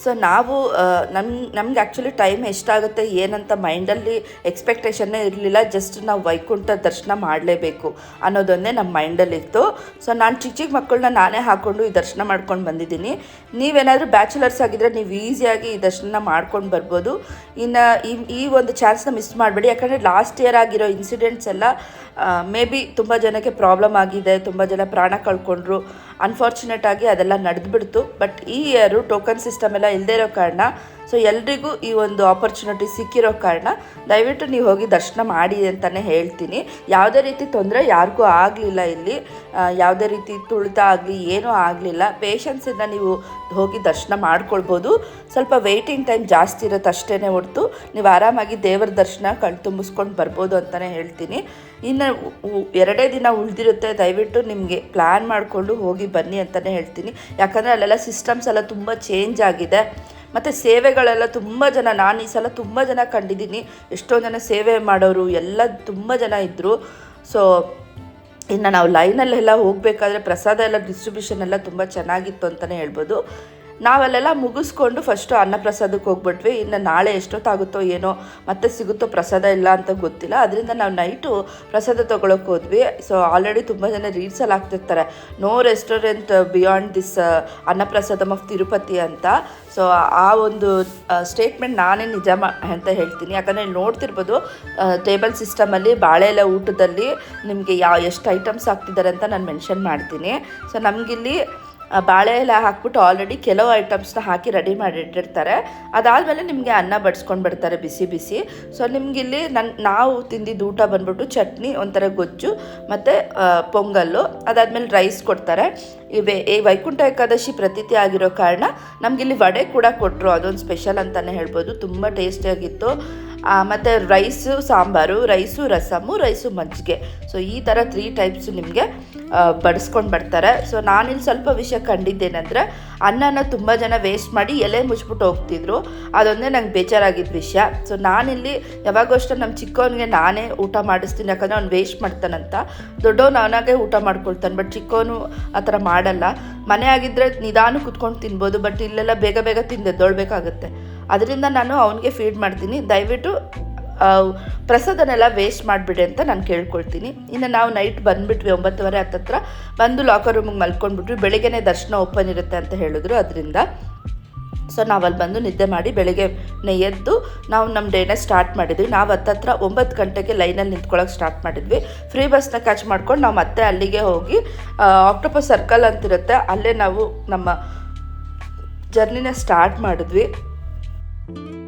ಸೊ ನಾವು ನಮ್ಮ ನಮ್ಗೆ ಆ್ಯಕ್ಚುಲಿ ಟೈಮ್ ಎಷ್ಟಾಗುತ್ತೆ ಏನಂತ ಮೈಂಡಲ್ಲಿ ಎಕ್ಸ್ಪೆಕ್ಟೇಷನ್ನೇ ಇರಲಿಲ್ಲ ಜಸ್ಟ್ ನಾವು ವೈಕುಂಠ ದರ್ಶನ ಮಾಡಲೇಬೇಕು ಅನ್ನೋದೊಂದೇ ನಮ್ಮ ಮೈಂಡಲ್ಲಿತ್ತು ಸೊ ನಾನು ಚಿಕ್ಕ ಚಿಕ್ಕ ಮಕ್ಕಳನ್ನ ನಾನೇ ಹಾಕ್ಕೊಂಡು ಈ ದರ್ಶನ ಮಾಡ್ಕೊಂಡು ಬಂದಿದ್ದೀನಿ. ನೀವೇನಾದರೂ ಬ್ಯಾಚುಲರ್ಸ್ ಆಗಿದ್ದರೆ ನೀವು ಈಸಿಯಾಗಿ ಈ ದರ್ಶನ ಮಾಡ್ಕೊಂಡು ಬರ್ಬೋದು. ಇನ್ನು ಈ ಈ ಒಂದು ಚಾನ್ಸ್ನ ಮಿಸ್ ಮಾಡಬೇಡಿ. ಯಾಕಂದರೆ ಲಾಸ್ಟ್ ಇಯರ್ ಆಗಿರೋ ಇನ್ಸಿಡೆಂಟ್ಸ್ ಎಲ್ಲ ಮೇ ಬಿ ತುಂಬ ಜನಕ್ಕೆ ಪ್ರಾಬ್ಲಮ್ ಆಗಿದೆ, ತುಂಬ ಜನ ಪ್ರಾಣ ಕಳ್ಕೊಂಡ್ರು. ಅನ್ಫಾರ್ಚುನೇಟ್ ಆಗಿ ಅದೆಲ್ಲ ನಡೆದ್ಬಿಡ್ತು. ಬಟ್ ಈ ಇಯರು ಟೋಕನ್ ಸಿಸ್ಟಮ್ ಎಲ್ಲ ಇಲ್ಲದೇ ಇರೋ ಕಾರಣ ಸೊ ಎಲ್ರಿಗೂ ಈ ಒಂದು ಆಪರ್ಚುನಿಟಿ ಸಿಕ್ಕಿರೋ ಕಾರಣ ದಯವಿಟ್ಟು ನೀವು ಹೋಗಿ ದರ್ಶನ ಮಾಡಿ ಅಂತಲೇ ಹೇಳ್ತೀನಿ. ಯಾವುದೇ ರೀತಿ ತೊಂದರೆ ಯಾರಿಗೂ ಆಗಲಿಲ್ಲ ಇಲ್ಲಿ. ಯಾವುದೇ ರೀತಿ ತುಳಿತ ಆಗಲಿ, ಏನೂ ಆಗಲಿಲ್ಲ. ಪೇಷನ್ಸಿಂದ ನೀವು ಹೋಗಿ ದರ್ಶನ ಮಾಡ್ಕೊಳ್ಬೋದು. ಸ್ವಲ್ಪ ವೆಯ್ಟಿಂಗ್ ಟೈಮ್ ಜಾಸ್ತಿ ಇರುತ್ತೆ ಅಷ್ಟೇ ಹೊರತು. ನೀವು ಆರಾಮಾಗಿ ದೇವರ ದರ್ಶನ ಕಣ್ಣು ತುಂಬಿಸ್ಕೊಂಡು ಬರ್ಬೋದು ಅಂತಲೇ ಹೇಳ್ತೀನಿ. ಇನ್ನು ಎರಡೇ ದಿನ ಉಳಿದಿರುತ್ತೆ. ದಯವಿಟ್ಟು ನಿಮಗೆ ಪ್ಲ್ಯಾನ್ ಮಾಡಿಕೊಂಡು ಹೋಗಿ ಬನ್ನಿ ಅಂತಲೇ ಹೇಳ್ತೀನಿ. ಯಾಕಂದರೆ ಅಲ್ಲೆಲ್ಲ ಸಿಸ್ಟಮ್ಸ್ ಎಲ್ಲ ತುಂಬ ಚೇಂಜ್ ಆಗಿದೆ. ಮತ್ತು ಸೇವೆಗಳೆಲ್ಲ ತುಂಬ ಜನ, ನಾನು ಈ ಸಲ ತುಂಬ ಜನ ಕಂಡಿದ್ದೀನಿ. ಎಷ್ಟೋ ಜನ ಸೇವೆ ಮಾಡೋರು, ಎಲ್ಲ ತುಂಬ ಜನ ಇದ್ದರು ಸೊ ಇನ್ನು ನಾವು ಲೈನಲ್ಲೆಲ್ಲ ಹೋಗಬೇಕಾದ್ರೆ ಪ್ರಸಾದ ಎಲ್ಲ ಡಿಸ್ಟ್ರಿಬ್ಯೂಷನ್ ಎಲ್ಲ ತುಂಬ ಚೆನ್ನಾಗಿತ್ತು ಅಂತಲೇ ಹೇಳ್ಬೋದು. ನಾವಲ್ಲೆಲ್ಲ ಮುಗಿಸ್ಕೊಂಡು ಫಸ್ಟು ಅನ್ನಪ್ರಸಾದಕ್ಕೆ ಹೋಗ್ಬಿಟ್ವಿ. ಇನ್ನು ನಾಳೆ ಎಷ್ಟೊತ್ತಾಗುತ್ತೋ ಏನೋ, ಮತ್ತೆ ಸಿಗುತ್ತೋ ಪ್ರಸಾದ ಇಲ್ಲ ಅಂತ ಗೊತ್ತಿಲ್ಲ. ಅದರಿಂದ ನಾವು ನೈಟು ಪ್ರಸಾದ ತೊಗೊಳಕ್ಕೆ ಹೋದ್ವಿ. ಸೊ ಆಲ್ರೆಡಿ ತುಂಬ ಜನ ರೀಲ್ಸಲ್ಲಿ ಹಾಕ್ತಿರ್ತಾರೆ. No restaurant beyond this Annaprasadam of Tirupati ಅಂತ. ಸೊ ಆ ಒಂದು ಸ್ಟೇಟ್ಮೆಂಟ್ ನಾನೇ ನಿಜ ಅಂತ ಹೇಳ್ತೀನಿ. ಯಾಕಂದರೆ ನೋಡ್ತಿರ್ಬೋದು ಟೇಬಲ್ ಸಿಸ್ಟಮಲ್ಲಿ ಬಾಳೆ ಎಲೆ ಊಟದಲ್ಲಿ ನಿಮಗೆ ಯಾವ ಎಷ್ಟು ಐಟಮ್ಸ್ ಹಾಕ್ತಿದ್ದಾರೆ ಅಂತ ನಾನು ಮೆನ್ಷನ್ ಮಾಡ್ತೀನಿ. ಸೊ ನಮಗಿಲ್ಲಿ ಬಾಳೆ ಎಲೆ ಹಾಕ್ಬಿಟ್ಟು ಆಲ್ರೆಡಿ ಕೆಲವು ಐಟಮ್ಸ್ನ ಹಾಕಿ ರೆಡಿ ಮಾಡಿ ಇಟ್ಟಿರ್ತಾರೆ ಅದಾದಮೇಲೆ ನಿಮಗೆ ಅನ್ನ ಬಡಿಸ್ಕೊಂಡು ಬಿಡ್ತಾರೆ ಬಿಸಿ ಬಿಸಿ. ಸೊ ನಿಮಗಿಲ್ಲಿ ನನ್ನ ನಾವು ತಿಂದಿದ್ದು ಊಟ ಬಂದ್ಬಿಟ್ಟು ಚಟ್ನಿ, ಒಂಥರ ಗೊಜ್ಜು, ಮತ್ತು ಪೊಂಗಲ್ಲು, ಅದಾದಮೇಲೆ ರೈಸ್ ಕೊಡ್ತಾರೆ. ಇವೆ, ಈ ವೈಕುಂಠ ಏಕಾದಶಿ ಪ್ರತೀತಿ ಆಗಿರೋ ಕಾರಣ ನಮಗಿಲ್ಲಿ ವಡೆ ಕೂಡ ಕೊಟ್ಟರು ಅದೊಂದು ಸ್ಪೆಷಲ್ ಅಂತಲೇ ಹೇಳ್ಬೋದು. ತುಂಬ ಟೇಸ್ಟಿಯಾಗಿತ್ತು ಮತ್ತು rice sambar, rice rasam, rice ಮಜ್ಜಿಗೆ. ಸೊ ಈ ಥರ ತ್ರೀ ಟೈಪ್ಸು ನಿಮಗೆ ಬಡಿಸ್ಕೊಂಡು ಬರ್ತಾರೆ. ಸೊ ನಾನಿಲ್ಲಿ ಸ್ವಲ್ಪ ವಿಷಯ ಕಂಡಿದ್ದೇನೆಂದರೆ, ಅನ್ನನ ತುಂಬ ಜನ ವೇಸ್ಟ್ ಮಾಡಿ ಎಲೆ ಮುಚ್ಬಿಟ್ಟು ಹೋಗ್ತಿದ್ರು. ಅದೊಂದೇ ನಂಗೆ ಬೇಜಾರಾಗಿದ್ದ ವಿಷಯ. ಸೊ ನಾನಿಲ್ಲಿ ಯಾವಾಗೂ ಅಷ್ಟೇ ನಮ್ಮ ಚಿಕ್ಕವನಿಗೆ ನಾನೇ ಊಟ ಮಾಡಿಸ್ತೀನಿ, ಯಾಕಂದರೆ ಅವ್ನು ವೇಸ್ಟ್ ಮಾಡ್ತಾನಂತ. ದೊಡ್ಡವನು ಅವನಾಗೆ ಊಟ ಮಾಡ್ಕೊಳ್ತಾನೆ ಬಟ್ ಚಿಕ್ಕವನು ಆ ಥರ ಮಾಡಲ್ಲ. ಮನೆ ಆಗಿದ್ದರೆ ನಿಧಾನ ಕುತ್ಕೊಂಡು ತಿನ್ಬೋದು ಬಟ್ ಇಲ್ಲೆಲ್ಲ ಬೇಗ ಬೇಗ ತಿಂದೆ ಎದ್ದೊಳ್ಬೇಕಾಗುತ್ತೆ. ಅದರಿಂದ ನಾನು ಅವನಿಗೆ ಫೀಡ್ ಮಾಡ್ತೀನಿ. ದಯವಿಟ್ಟು ಪ್ರಸಾದನೆಲ್ಲ ವೇಸ್ಟ್ ಮಾಡಿಬಿಡಿ ಅಂತ ನಾನು ಕೇಳ್ಕೊಳ್ತೀನಿ. ಇನ್ನು ನಾವು ನೈಟ್ ಬಂದುಬಿಟ್ವಿ ಒಂಬತ್ತುವರೆ ಹತ್ತತ್ರ ಬಂದು ಲಾಕರ್ ರೂಮಿಗೆ ಮಲ್ಕೊಂಡ್ಬಿಟ್ವಿ. ಬೆಳಿಗ್ಗೆನೇ ದರ್ಶನ ಓಪನ್ ಇರುತ್ತೆ ಅಂತ ಹೇಳಿದ್ರು ಅದರಿಂದ. ಸೊ ನಾವಲ್ಲಿ ಬಂದು ನಿದ್ದೆ ಮಾಡಿ ಬೆಳಗ್ಗೆ ಎದ್ದು ನಾವು ನಮ್ಮ ಡೇನ ಸ್ಟಾರ್ಟ್ ಮಾಡಿದ್ವಿ. ನಾವು ಹತ್ತತ್ರ ಒಂಬತ್ತು ಗಂಟೆಗೆ ಲೈನಲ್ಲಿ ನಿಂತ್ಕೊಳ್ಳೋಕೆ ಸ್ಟಾರ್ಟ್ ಮಾಡಿದ್ವಿ. ಫ್ರೀ ಬಸ್ನ ಕ್ಯಾಚ್ ಮಾಡ್ಕೊಂಡು ನಾವು ಮತ್ತೆ ಅಲ್ಲಿಗೆ ಹೋಗಿ ಆಕ್ಟೋಪಸ್ ಸರ್ಕಲ್ ಅಂತಿರುತ್ತೆ. ಅಲ್ಲೇ ನಾವು ನಮ್ಮ ಜರ್ನಿನ ಸ್ಟಾರ್ಟ್ ಮಾಡಿದ್ವಿ. thank you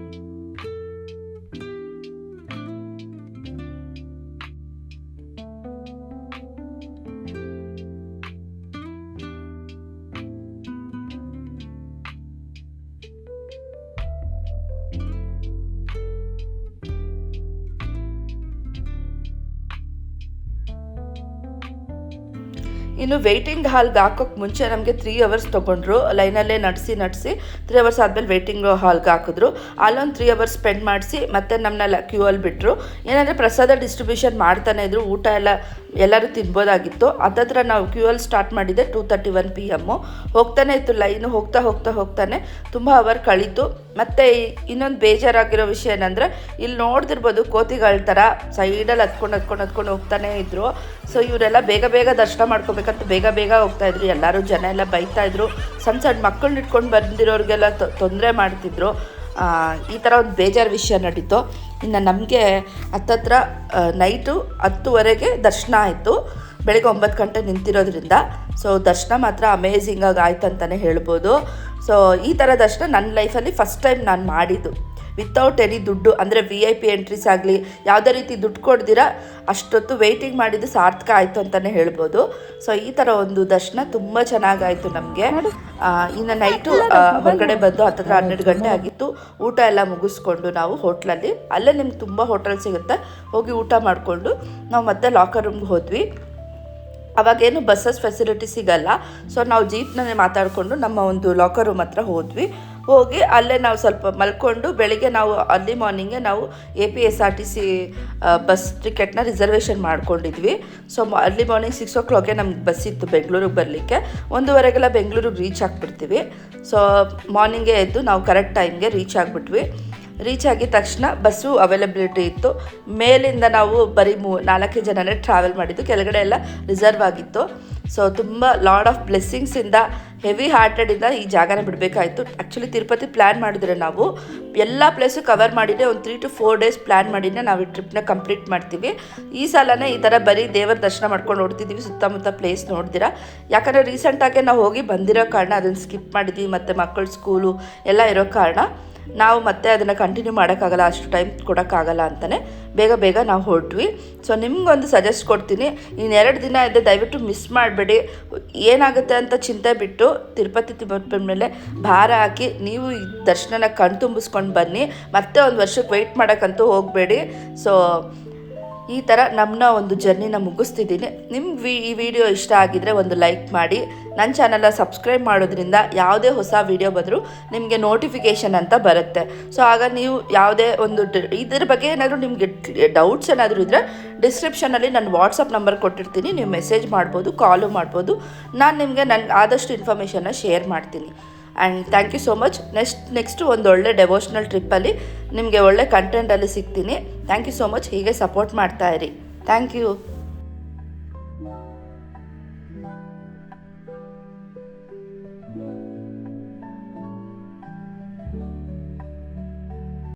ಇನ್ನು ವೆಯ್ಟಿಂಗ್ ಹಾಲ್ಗೆ ಹಾಕೋಕ್ಕೆ ಮುಂಚೆ ನಮಗೆ ತ್ರೀ ಅವರ್ಸ್ ತೊಗೊಂಡ್ರು. ಲೈನಲ್ಲೇ ನಡೆಸಿ ನಡೆಸಿ ತ್ರೀ ಅವರ್ಸ್ ಆದಮೇಲೆ ವೆಯ್ಟಿಂಗ್ ಹಾಲ್ಗೆ ಹಾಕಿದ್ರು ಅಲ್ಲೊಂದು ತ್ರೀ ಅವರ್ಸ್ ಸ್ಪೆಂಡ್ ಮಾಡಿಸಿ ಮತ್ತೆ ನಮ್ಮನ್ನೆಲ್ಲ ಕ್ಯೂ ಅಲ್ಲಿ ಬಿಟ್ಟರು ಏನಂದರೆ ಪ್ರಸಾದ ಡಿಸ್ಟ್ರಿಬ್ಯೂಷನ್ ಮಾಡ್ತಾನೆ ಇದ್ರು. ಊಟ ಎಲ್ಲ ಎಲ್ಲರೂ ತಿನ್ಬೋದಾಗಿತ್ತು. ಹತ್ತತ್ರ ನಾವು ಕ್ಯೂ ಅಲ್ಲಿ ಸ್ಟಾರ್ಟ್ ಮಾಡಿದ್ದೆ two thirty one P M ಹೋಗ್ತಾನೆ ಇತ್ತು ಲೈನು, ಹೋಗ್ತಾ ಹೋಗ್ತಾ, ಹೋಗ್ತಾನೆ. ತುಂಬ ಅವರ್ ಕಳೀತು. ಮತ್ತು ಇನ್ನೊಂದು ಬೇಜಾರಾಗಿರೋ ವಿಷಯ ಏನಂದರೆ, ಇಲ್ಲಿ ನೋಡ್ದಿರ್ಬೋದು ಕೋತಿಗಳ ಥರ ಸೈಡಲ್ಲಿ ಹತ್ಕೊಂಡು ಹತ್ಕೊಂಡು ಹತ್ಕೊಂಡು ಹೋಗ್ತಾನೆ ಇದ್ದರು ಸೊ ಇವರೆಲ್ಲ ಬೇಗ ಬೇಗ ದರ್ಶನ ಮಾಡ್ಕೋಬೇಕಂತ ಬೇಗ ಬೇಗ ಹೋಗ್ತಾ ಇದ್ರು. ಎಲ್ಲರೂ ಜನ ಎಲ್ಲ ಬೈತಾ ಇದ್ರು. ಸಣ್ಣ ಸಣ್ಣ ಮಕ್ಕಳನ್ನ ಇಟ್ಕೊಂಡು ಬಂದಿರೋರಿಗೆಲ್ಲ ತೊಂದರೆ ಮಾಡ್ತಿದ್ರು. ಈ ಥರ ಒಂದು ಬೇಜಾರು ವಿಷಯ ನಡೀತು. ಇನ್ನು ನಮಗೆ ಹತ್ತತ್ರ ನೈಟು ಹತ್ತುವರೆಗೆ ದರ್ಶನ ಆಯಿತು. ಬೆಳಗ್ಗೆ ಒಂಬತ್ತು ಗಂಟೆ ನಿಂತಿರೋದ್ರಿಂದ. ಸೊ ದರ್ಶನ ಮಾತ್ರ ಅಮೇಝಿಂಗಾಗಿ ಆಯ್ತು ಅಂತಲೇ ಹೇಳ್ಬೋದು. ಸೊ ಈ ಥರ ದರ್ಶನ ನನ್ನ ಲೈಫಲ್ಲಿ ಫಸ್ಟ್ ಟೈಮ್ ನಾನು ಮಾಡಿದ್ದು. ವಿತೌಟ್ ಎನಿ ದುಡ್ಡು ಅಂದರೆ ವಿ ಐ ಪಿ ಎಂಟ್ರೀಸ್ ಆಗಲಿ ಯಾವುದೇ ರೀತಿ ದುಡ್ಡು ಕೊಡ್ದಿರ ಅಷ್ಟೊತ್ತು ವೆಯ್ಟಿಂಗ್ ಮಾಡಿದ್ದು ಸಾರ್ಥಕ ಆಯಿತು ಅಂತಲೇ ಹೇಳ್ಬೋದು. ಸೊ ಈ ಥರ ಒಂದು ದರ್ಶನ ತುಂಬ ಚೆನ್ನಾಗಾಯಿತು ನಮಗೆ. ಇನ್ನು ನೈಟು ಹೊರಗಡೆ ಬಂದು ಹತ್ತತ್ರ ಹನ್ನೆರಡು ಗಂಟೆ ಆಗಿತ್ತು. ಊಟ ಎಲ್ಲ ಮುಗಿಸ್ಕೊಂಡು ನಾವು ಹೋಟ್ಲಲ್ಲಿ ಅಲ್ಲೇ ನಿಮ್ಗೆ ತುಂಬ ಹೋಟೆಲ್ ಸಿಗುತ್ತೆ. ಹೋಗಿ ಊಟ ಮಾಡಿಕೊಂಡು ನಾವು ಮತ್ತೆ ಲಾಕರ್ ರೂಮ್ಗೆ ಹೋದ್ವಿ. ಅವಾಗೇನು ಬಸ್ಸಸ್ ಫೆಸಿಲಿಟಿ ಸಿಗಲ್ಲ. ಸೊ ನಾವು ಜೀಪ್ನಲ್ಲಿ ಮಾತಾಡಿಕೊಂಡು ನಮ್ಮ ಒಂದು ಲಾಕರ್ ರೂಮ್ ಹತ್ರ ಹೋದ್ವಿ. ಹೋಗಿ ಅಲ್ಲೇ ನಾವು ಸ್ವಲ್ಪ ಮಲ್ಕೊಂಡು ಬೆಳಿಗ್ಗೆ ನಾವು ಅರ್ಲಿ ಮಾರ್ನಿಂಗೆ ನಾವು A P S R T C bus ಟಿಕೆಟ್ನ ರಿಸರ್ವೇಷನ್ ಮಾಡ್ಕೊಂಡಿದ್ವಿ. ಸೊ ಅರ್ಲಿ ಮಾರ್ನಿಂಗ್ ಸಿಕ್ಸ್ ಓ ಕ್ಲಾಕ್ಗೆ ನಮ್ಗೆ ಬಸ್ ಇತ್ತು ಬೆಂಗಳೂರಿಗೆ ಬರಲಿಕ್ಕೆ. ಒಂದೂವರೆಗೆಲ್ಲ ಬೆಂಗಳೂರಿಗೆ ರೀಚ್ ಆಗಿಬಿಡ್ತೀವಿ. ಸೊ ಮಾರ್ನಿಂಗೇ ಎದ್ದು ನಾವು ಕರೆಕ್ಟ್ ಟೈಮ್ಗೆ ರೀಚ್ ಆಗಿಬಿಟ್ವಿ. ರೀಚ್ ಆಗಿದ ತಕ್ಷಣ ಬಸ್ಸು ಅವೈಲಬಿಲಿಟಿ ಇತ್ತು. ಮೇಲಿಂದ ನಾವು ಬರೀ ಮೂ ನಾಲ್ಕೇ ಜನನೇ ಟ್ರಾವೆಲ್ ಮಾಡಿದ್ದು. ಕೆಳಗಡೆ ಎಲ್ಲ ರಿಸರ್ವ್ ಆಗಿತ್ತು. ಸೊ ತುಂಬ ಲಾಡ್ ಆಫ್ ಬ್ಲೆಸ್ಸಿಂಗ್ಸಿಂದ ಹೆವಿ ಹಾರ್ಟೆಡಿಂದ ಈ ಜಾಗನ ಬಿಡಬೇಕಾಯಿತು. ಆ್ಯಕ್ಚುಲಿ ತಿರುಪತಿ ಪ್ಲ್ಯಾನ್ ಮಾಡಿದ್ರೆ ನಾವು ಎಲ್ಲ ಪ್ಲೇಸು ಕವರ್ ಮಾಡಿದ್ರೆ ಒಂದು three to four days plan ಮಾಡಿನೇ ನಾವು ಈ ಟ್ರಿಪ್ನ ಕಂಪ್ಲೀಟ್ ಮಾಡ್ತೀವಿ. ಈ ಸಲನೇ ಈ ಥರ ಬರೀ ದೇವರ ದರ್ಶನ ಮಾಡ್ಕೊಂಡು ನೋಡ್ತಿದ್ದೀವಿ ಸುತ್ತಮುತ್ತ ಪ್ಲೇಸ್ ನೋಡ್ದಿರಾ. ಯಾಕಂದರೆ ರೀಸೆಂಟಾಗೆ ನಾವು ಹೋಗಿ ಬಂದಿರೋ ಕಾರಣ, ಅದನ್ನು ಸ್ಕಿಪ್ ಮಾಡಿದ್ವಿ. ಮತ್ತು ಮಕ್ಕಳ ಸ್ಕೂಲು ಎಲ್ಲ ಇರೋ ಕಾರಣ. ನಾವು ಮತ್ತೆ ಅದನ್ನು ಕಂಟಿನ್ಯೂ ಮಾಡೋಕ್ಕಾಗಲ್ಲ, ಅಷ್ಟು ಟೈಮ್ ಕೊಡೋಕ್ಕಾಗಲ್ಲ ಅಂತಲೇ ಬೇಗ ಬೇಗ ನಾವು ಹೊರಟ್ವಿ. ಸೊ ನಿಮಗೊಂದು ಸಜೆಸ್ಟ್ ಕೊಡ್ತೀನಿ ಇನ್ನೆರಡು ದಿನ ಇದೆ, ದಯವಿಟ್ಟು ಮಿಸ್ ಮಾಡಬೇಡಿ. ಏನಾಗುತ್ತೆ ಅಂತ ಚಿಂತೆ ಬಿಟ್ಟು ತಿರುಪತಿ ತಿಮ್ಮಪ್ಪನ ಮೇಲೆ ಭಾರ ಹಾಕಿ ನೀವು ಈ ದರ್ಶನನ ಕಣ್ತುಂಬಿಸ್ಕೊಂಡು ಬನ್ನಿ. ಮತ್ತೆ ಒಂದು ವರ್ಷಕ್ಕೆ ವೆಯ್ಟ್ ಮಾಡೋಕ್ಕಂತೂ ಹೋಗಬೇಡಿ. ಸೊ ಈ ಥರ ನಮ್ಮನ್ನ ಒಂದು ಜರ್ನಿನ ಮುಗಿಸ್ತಿದ್ದೀನಿ. ನಿಮ್ಮ ವಿ, ಈ ವಿಡಿಯೋ ಇಷ್ಟ ಆಗಿದ್ರೆ ಒಂದು ಲೈಕ್ ಮಾಡಿ. ನನ್ನ ಚಾನಲ್ನ ಸಬ್ಸ್ಕ್ರೈಬ್ ಮಾಡೋದ್ರಿಂದ ಯಾವುದೇ ಹೊಸ ವಿಡಿಯೋ ಬಂದರೂ ನಿಮಗೆ ನೋಟಿಫಿಕೇಷನ್ ಅಂತ ಬರುತ್ತೆ. ಸೊ ಆಗ ನೀವು ಯಾವುದೇ ಒಂದು ಇದ್ರ ಬಗ್ಗೆ ಏನಾದರೂ ನಿಮಗೆ ಡೌಟ್ಸ್ ಏನಾದರೂ ಇದ್ದರೆ ಡಿಸ್ಕ್ರಿಪ್ಷನಲ್ಲಿ ನಾನು ವಾಟ್ಸಪ್ ನಂಬರ್ ಕೊಟ್ಟಿರ್ತೀನಿ. ನೀವು ಮೆಸೇಜ್ ಮಾಡ್ಬೋದು ಕಾಲು ಮಾಡ್ಬೋದು. ನಾನು ನಿಮಗೆ ನನ್ನ ಆದಷ್ಟು ಇನ್ಫಾರ್ಮೇಷನ್ನ ಶೇರ್ ಮಾಡ್ತೀನಿ. And thank you so much next next ಒಂದು ಒಳ್ಳೆ ಡೆವೋಷ್ನಲ್ ಟ್ರಿಪ್ಪಲ್ಲಿ ನಿಮಗೆ ಒಳ್ಳೆ ಕಂಟೆಂಟಲ್ಲಿ ಸಿಗ್ತೀನಿ. ಥ್ಯಾಂಕ್ ಯು ಸೋ ಮಚ್ ಹೀಗೆ ಸಪೋರ್ಟ್ ಮಾಡ್ತಾ ಇರಿ. Thank you